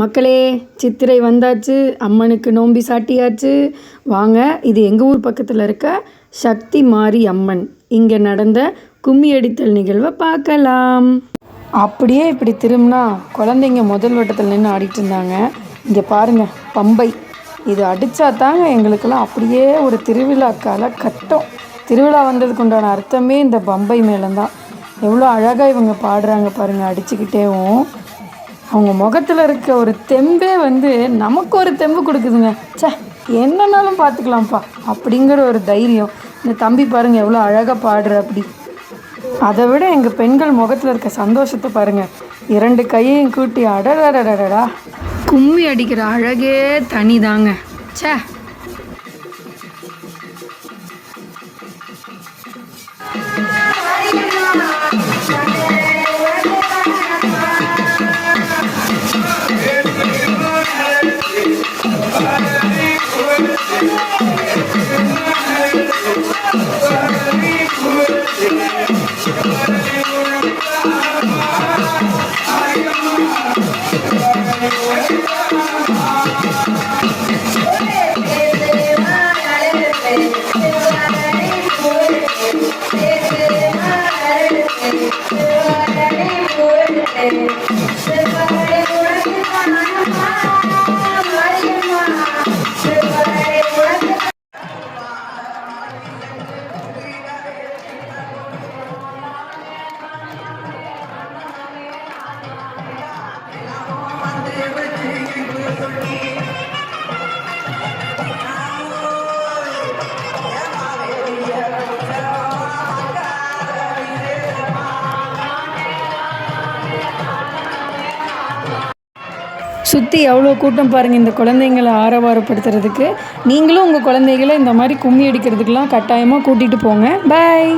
மக்களே சித்திரை வந்தாச்சு அம்மனுக்கு நோம்பி சாட்டியாச்சு. வாங்க இது எங்கள் ஊர் பக்கத்தில் இருக்க சக்தி மாரி அம்மன். இங்கே நடந்த கும்மி அடித்தல் நிகழ்வை பார்க்கலாம். அப்படியே இப்படி திரும்பினா குழந்தைங்க முதல் வட்டத்தில் நின்று ஆடிட்டு இருந்தாங்க. இங்கே பாருங்க பம்பை. இது அடித்தா தாங்க எங்களுக்கெல்லாம் அப்படியே ஒரு திருவிழாக்கால கட்டம். திருவிழா வந்ததுக்கு உண்டான அர்த்தமே இந்த பம்பை மேளம்தான் எவ்வளோ அழகாக இவங்க பாடுறாங்க பாருங்கள் அடிச்சுக்கிட்டேவும். அவங்க முகத்தில் இருக்க ஒரு தெம்பே வந்து நமக்கு ஒரு தெம்பு கொடுக்குதுங்க. ச்சே என்னன்னாலும் பார்த்துக்கலாம்ப்பா. அப்படிங்கிற ஒரு தைரியம். இந்த தம்பி பாருங்கள் எவ்வளோ அழகாக பாடுற அப்படி. அதை விட எங்கள் பெண்கள் முகத்தில் இருக்க சந்தோஷத்தை பாருங்கள் இரண்டு கையையும் கூட்டி அடடடடடா கும்மி அடிக்கிற அழகே தனி தாங்க ச்சே சுற்றி எவ்வளோ கூட்டம் பாருங்கள் இந்த குழந்தைங்களை ஆரவாரப்படுத்துறதுக்கு. நீங்களும் உங்கள் குழந்தைகளை இந்த மாதிரி கும்மி அடிக்கிறதுக்கெலாம் கட்டாயமாக கூட்டிகிட்டு போங்க. பாய்